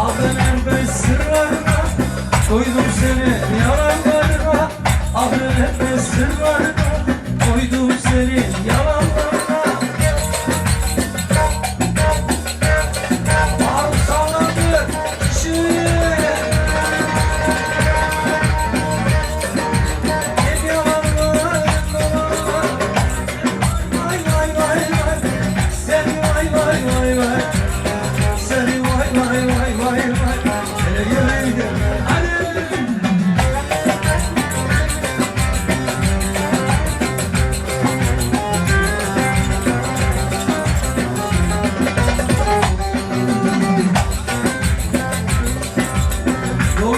Adın Emre Sırrah'la Duydum seni. Oh,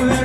yeah.